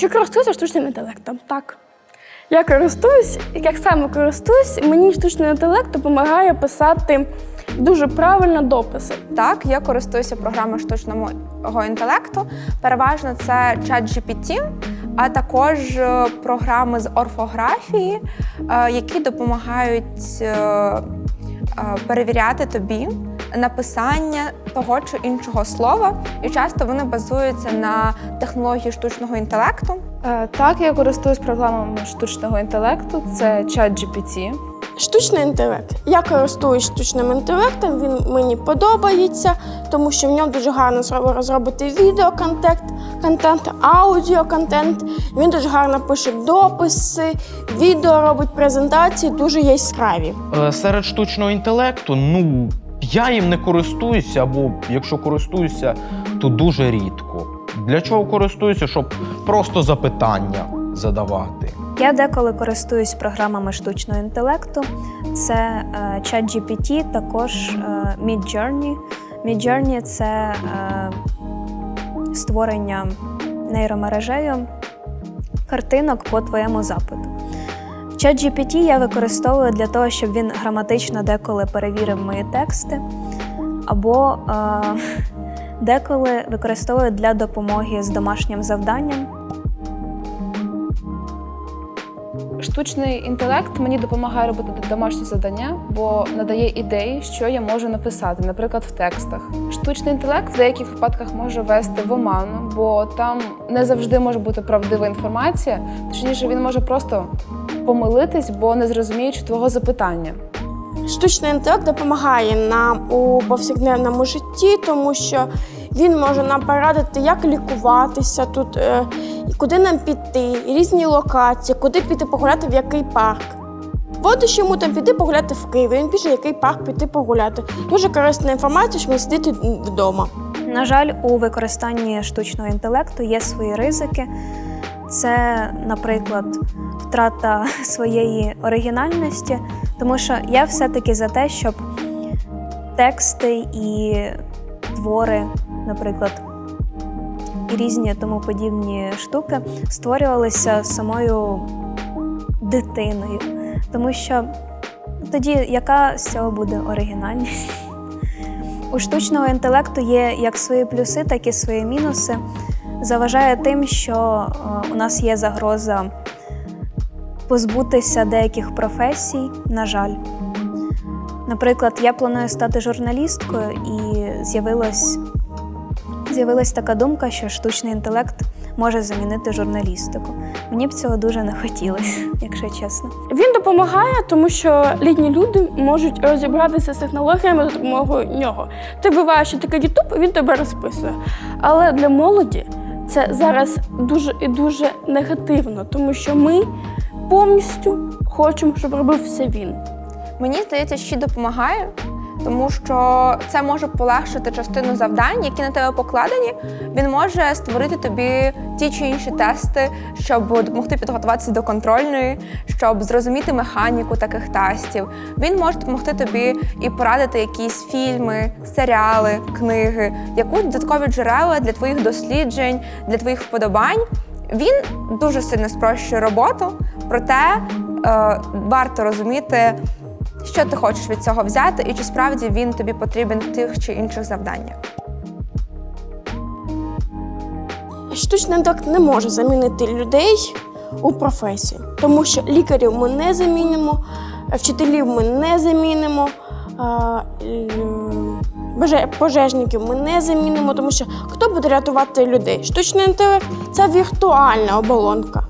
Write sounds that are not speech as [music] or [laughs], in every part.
Чи користуюся штучним інтелектом? Так. Я користуюсь, як саме користуюсь, мені штучний інтелект допомагає писати дуже правильно дописи. Так, я користуюся програмою штучного інтелекту. Переважно це ChatGPT, а також е, програми з орфографії, е, які допомагають е, перевіряти тобі написання того чи іншого слова. І часто вони базуються на технології штучного інтелекту. Е, Так, я користуюсь програмами штучного інтелекту. Це ChatGPT. Штучний інтелект. Я користуюсь штучним інтелектом, він мені подобається, тому що в ньому дуже гарно зро- розробити відеоконтент, контент, аудіоконтент. Він дуже гарно пише дописи, відео робить презентації, дуже яскраві. Е, Серед штучного інтелекту, ну, я їм не користуюся, або якщо користуюся, то дуже рідко. Для чого користуюся? Щоб просто запитання задавати. Я деколи користуюсь програмами штучного інтелекту. Це е, ChatGPT, також е, Midjourney. Midjourney – це е, створення нейромережею картинок по твоєму запиту. ChatGPT я використовую для того, щоб він граматично деколи перевірив мої тексти, або е, [laughs] деколи використовую для допомоги з домашнім завданням. Штучний інтелект мені допомагає робити домашні завдання, бо надає ідеї, що я можу написати, наприклад, в текстах. Штучний інтелект в деяких випадках може вести в оману, бо там не завжди може бути правдива інформація. Точніше, він може просто помилитись, бо не зрозуміючи твого запитання. Штучний інтелект допомагає нам у повсякденному житті, тому що він може нам порадити, як лікуватися тут, е, куди нам піти, різні локації, куди піти погуляти, в який парк. Водиш йому там піти погуляти в Києві, він пише, в який парк піти погуляти. Дуже корисна інформація, щоб не сидіти вдома. На жаль, у використанні штучного інтелекту є свої ризики. Це, наприклад, втрата [laughs] своєї оригінальності, тому що я все-таки за те, щоб тексти і твори, наприклад, і різні тому подібні штуки створювалися самою дитиною. Тому що тоді яка з цього буде оригінальність? [laughs] У штучного інтелекту є як свої плюси, так і свої мінуси. Заважає тим, що е, у нас є загроза позбутися деяких професій, на жаль. Наприклад, я планую стати журналісткою, і з'явилась така думка, що штучний інтелект може замінити журналістику. Мені б цього дуже не хотілося, [laughs] якщо чесно. Він допомагає, тому що літні люди можуть розібратися з технологіями за допомогою нього. Ти вбиваєш такий Ютуб, він тебе розписує. Але для молоді це зараз дуже і дуже негативно, тому що ми повністю хочемо, щоб робив все він. Мені здається, що допомагає, тому що це може полегшити частину завдань, які на тебе покладені. Він може створити тобі ті чи інші тести, щоб допомогти підготуватися до контрольної, щоб зрозуміти механіку таких тестів. Він може допомогти тобі і порадити якісь фільми, серіали, книги, якусь додаткові джерела для твоїх досліджень, для твоїх вподобань. Він дуже сильно спрощує роботу, проте е, варто розуміти, що ти хочеш від цього взяти, і чи справді він тобі потрібен в тих чи інших завданнях. Штучний інтелект не може замінити людей у професії, тому що лікарів ми не замінимо, вчителів ми не замінимо, пожежників ми не замінимо, тому що хто буде рятувати людей? Штучний інтелект це віртуальна оболонка.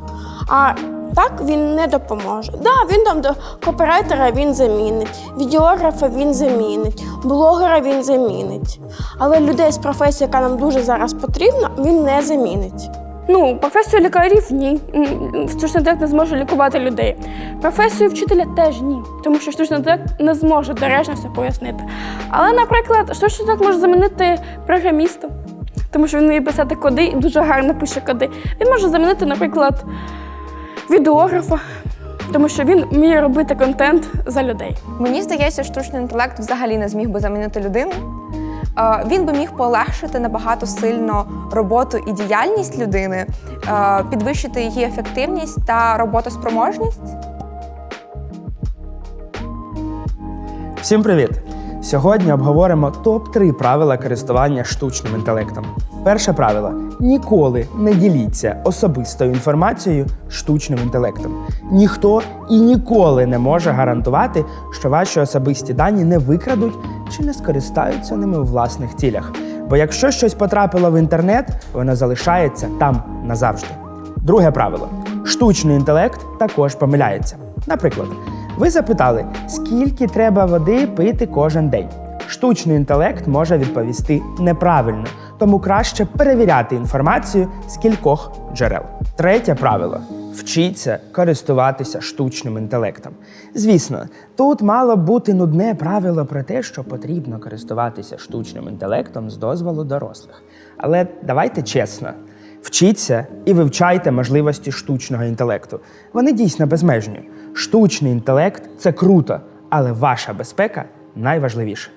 А так він не допоможе. Да, він там до копірайтера він замінить, відеографа він замінить, блогера він замінить. Але людей з професії, яка нам дуже зараз потрібна, він не замінить. Ну, професію лікарів ні. Штучний інтелект не зможе лікувати людей. Професію вчителя теж ні, тому що штучний інтелект не зможе доречно все пояснити. Але, наприклад, штучний інтелект може замінити програміста, тому що він вміє писати коди і дуже гарно пише коди. Він може замінити, наприклад, відеографа, тому що він вміє робити контент за людей. Мені здається, штучний інтелект взагалі не зміг би замінити людину. Він би міг полегшити набагато сильно роботу і діяльність людини, підвищити її ефективність та роботоспроможність. Всім привіт! Сьогодні обговоримо топ-3 правила користування штучним інтелектом. Перше правило: ніколи не діліться особистою інформацією штучним інтелектом. Ніхто і ніколи не може гарантувати, що ваші особисті дані не викрадуть чи не скористаються ними у власних цілях. Бо якщо щось потрапило в інтернет, воно залишається там назавжди. Друге правило: штучний інтелект також помиляється. Наприклад, ви запитали, скільки треба води пити кожен день. Штучний інтелект може відповісти неправильно, тому краще перевіряти інформацію з кількох джерел. Третє правило вчіться користуватися штучним інтелектом. Звісно, тут мало бути нудне правило про те, що потрібно користуватися штучним інтелектом з дозволу дорослих. Але давайте чесно. Вчіться і вивчайте можливості штучного інтелекту. Вони дійсно безмежні. Штучний інтелект це круто, але ваша безпека найважливіше.